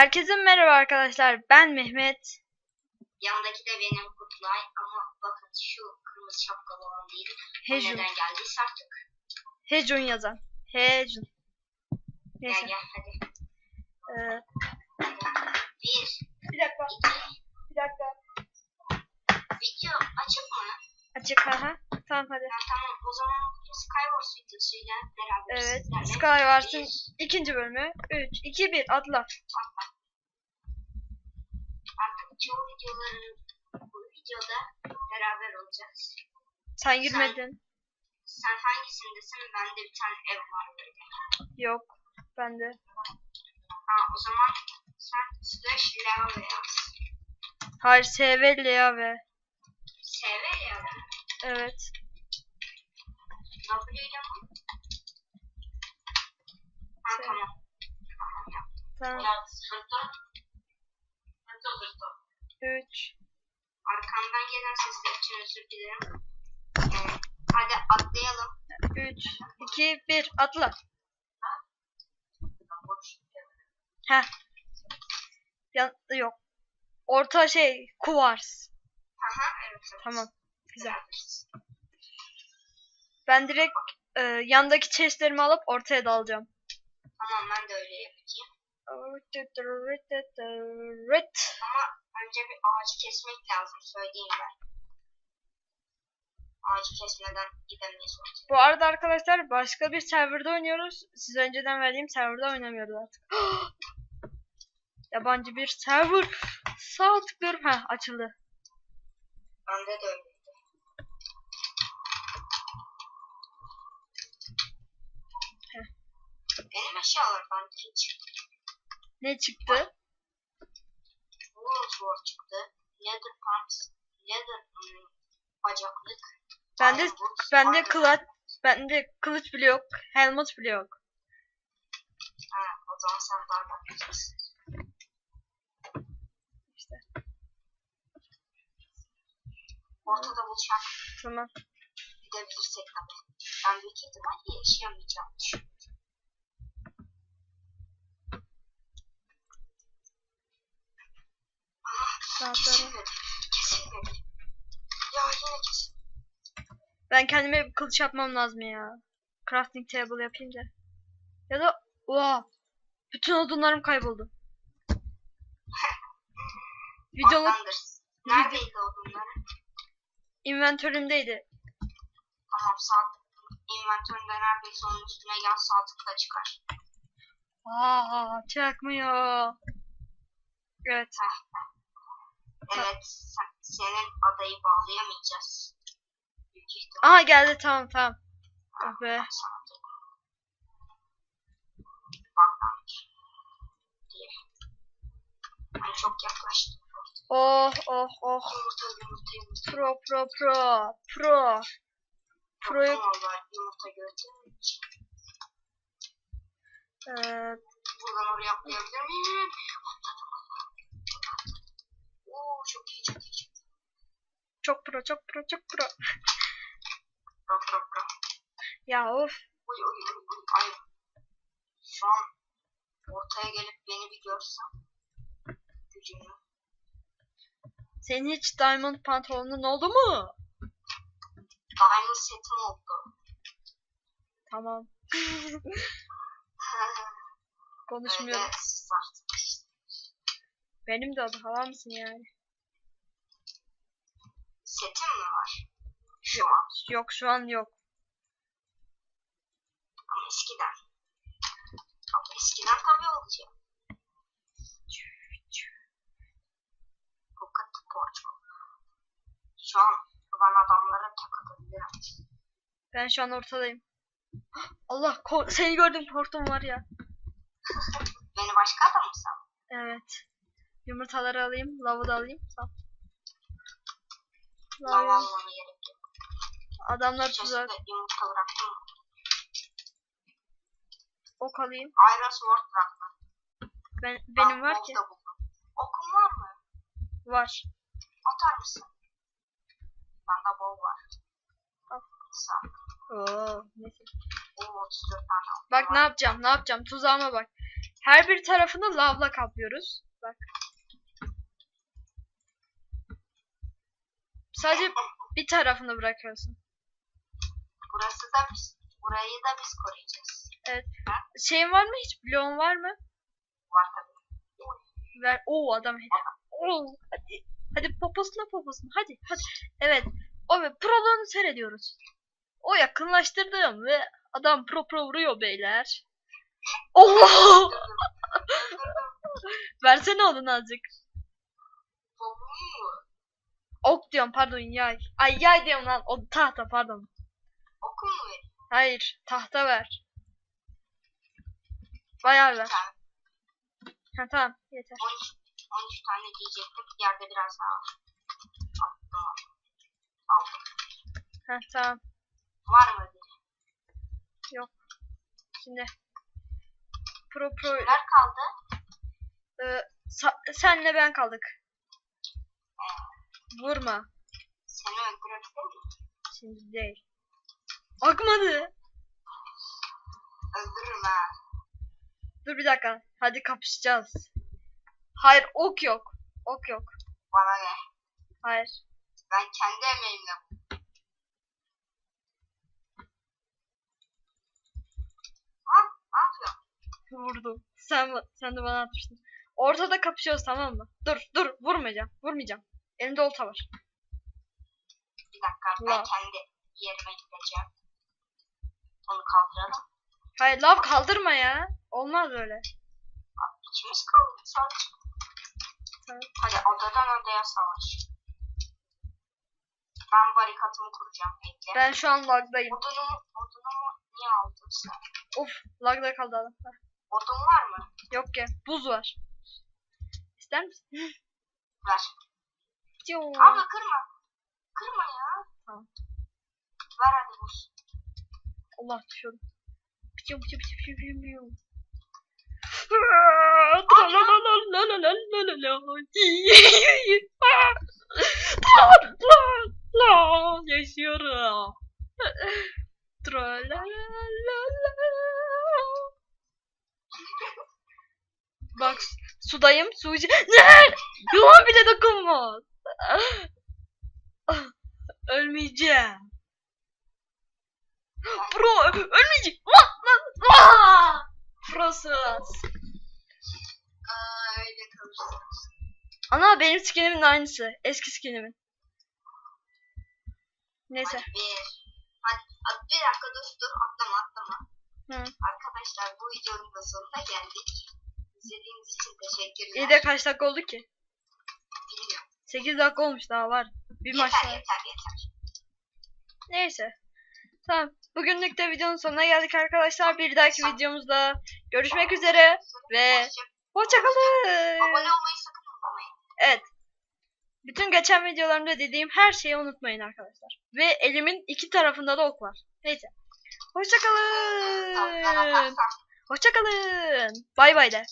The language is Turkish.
Herkese merhaba arkadaşlar. Ben Mehmet. Yanındaki de benim Kutlay ama bakın şu kırmızı şapkalı olan değil. O Hejun. neden geldiyse artık. Hejun yazan. Hejun. Gel Neyse. gel hadi. Ee, Bir, bir dakika. iki, Bir dakika. video açık mı? Açık ha. Tamam hadi. Ha, tamam o zaman bugün Skywars videosuyla beraber Evet. sizlerle Skywars'ın bir- ikinci bölümü. 3, 2, 1 atla. Artık çoğu videoların bu videoda beraber olacağız. Sen girmedin. Sen, sen hangisindesin? Bende bir tane ev var. Yok. Bende. Ha, o zaman sen slash lave yaz. Hayır SV lave. SV lave. Evet. W ile mi? Ha, tamam. Tamam. Tamam. 44. 44. 3. Arkamdan gelen sesler için özür dilerim. Ee, hadi atlayalım. 3, 2, 1 atla. Heh. Yan yok. Orta şey kuvars. Aha evet. evet. Tamam. Güzel. Ben direkt e, yandaki chestlerimi alıp ortaya dalacağım. Tamam ben de öyle yapacağım. Ama önce bir ağacı kesmek lazım söyleyeyim ben. Ağacı kesmeden gidemeyiz. Bu arada arkadaşlar başka bir serverda oynuyoruz. Siz önceden verdiğim serverda oynamıyoruz artık. Yabancı bir server. Sağ tıklıyorum. Heh açıldı. Bende de. Heh. Benim eşyalardan hiç Ne çıktı? Sword çıktı. Leather pants, leather hmm, bacaklık. Bende boots, bende kılıç bende kılıç bile yok. Helmet bile yok. Ha, o zaman sen daha. İşte. Ortada buluşak Tamam. gidebilirsek tabii. Ben büyük ihtimalle yaşayamayacağım düşünüyorum. Daha sonra-. Ya yine. Ben kendime bir kılıç yapmam lazım ya. Crafting table yapayım da. Ya da oha. Bütün odunlarım kayboldu. Videoluk. Neredeydi o bunları? inventörümdeydi. Tamam sağ inventöründe neredeyse onun üstüne yaz sağ tıkla çıkar. Aa, çakmıyor. Evet. Evet sen, senin adayı bağlayamayacağız. Büyük. Aha geldi tamam tamam. Be. Diye. Ben çok yaklaştım. Oh oh oh. Yumurta yumurta yumurta. Pro pro pro. Pro. Pro'yu yumurta gördüğüm için. eee, Buradan oraya atlayabilir miyim? Atladım. Oo çok iyi çok iyi. Çok iyi. çok pro çok pro çok pro. Bro bro bro. Ya of. Uy uy uy uy. Ay. Şu an ortaya gelip beni bir görsen. Gücünü. Senin hiç diamond pantolonun oldu mu? Diamond setim oldu. Tamam. Konuşmuyorum. Öyle. Benim de oldu. Hava mısın yani? Setim mi var? Şu an. Yok şu an yok. Ama eskiden. Ama eskiden tabii olacak. Rocket Porch. Şu an ben adamlara takılabilirim. Ben şu an ortadayım. Allah seni gördüm korktum var ya. Beni başka adam mı? Evet. Yumurtaları alayım. Lavı da alayım. Tamam. Lava Lavı- almana gerek yok. Adamlar tuzak. Yumurta bıraktım mı? Ok alayım. Iron Sword bıraktım. Ben, benim var ki. Okun var mı? Var. Atar mısın? Bende bow var. Al. Sağ. Oo, neyse. Oo 34 tane. Bak ne yapacağım? Ne yapacağım? Tuzağıma bak. Her bir tarafını lavla kaplıyoruz. Bak. Sadece bir tarafını bırakıyorsun. Burası da biz, burayı da biz koruyacağız. Şeyin var mı hiç? Bloğun var mı? Var tabii. Ver. Oo adam. Oo, hadi. Hadi poposuna poposuna. Hadi hadi. Evet. O ve proluğunu seyrediyoruz. O yakınlaştırdım ve adam pro pro vuruyor beyler. Allah! Versene onu azıcık. Ok diyorum pardon yay. Ay yay diyorum lan. O tahta pardon. oku mu vereyim? Hayır tahta ver. Bayağı ver. Ha tamam yeter. 13, 13 tane diyecektim. Yerde biraz daha. Attım. Aldım. Ha tamam. Var mı biri? Şimdi pro pro Kimler kaldı? e, sa- senle ben kaldık. Vurma. Seni öldürebilir miyim? Şimdi değil. Akmadı. Öldürürüm ha. Dur bir dakika. Hadi kapışacağız. Hayır ok yok. Ok yok. Bana ne? Hayır. Ben kendi emeğimle Ha? Ne yapıyorsun? Vurdum. Sen sen de bana atmıştın. Ortada kapışıyoruz tamam mı? Dur dur vurmayacağım. Vurmayacağım. Elimde olta var. Bir dakika ben Ulan. kendi yerime gideceğim. Onu kaldıralım. Hayır lav kaldırma ya. Olmaz öyle. İkimiz kaldık sadece. Tamam. Hadi odadan odaya savaş. Ben barikatımı kuracağım bekle. Ben şu an lagdayım. Odunumu, odunumu niye aldın sen? Of lagda kaldı adam. Odun var mı? Yok ki. Buz var. İster misin? Ver. Ciu. Abla kırma. Kırma ya. Tamam. Ver hadi buz. Allah düşüyorum. Piçim piçim piçim piçim piçim. Yaşıyorum. Bak sudayım su içi. Ne? Yuvan bile dokunmaz. Ölmeyeceğim. Bro ölmeyeceğim. Lan lan. Aa! Prosuz. Aa, öyle kalırsınız. Ana benim skinimin aynısı. Eski skinimin. Neyse. Hadi bir. Hadi, hadi bir dakika dur dur atlama atlama. Hı. Arkadaşlar bu videonun da sonuna geldik. İzlediğiniz için teşekkürler. İyi de kaç dakika oldu ki? Bilmiyorum. 8 dakika olmuş daha var. Bir maç yeter daha. yeter yeter. Neyse. Tamam. Bugünlük de videonun sonuna geldik arkadaşlar. Bir dahaki videomuzda görüşmek üzere ve Hoşça- hoşçakalın. Abone olmayı sakın unutmayın. Evet. Bütün geçen videolarımda dediğim her şeyi unutmayın arkadaşlar. Ve elimin iki tarafında da ok var. Neyse. Hoşçakalın. Hoşçakalın. Bay bay de.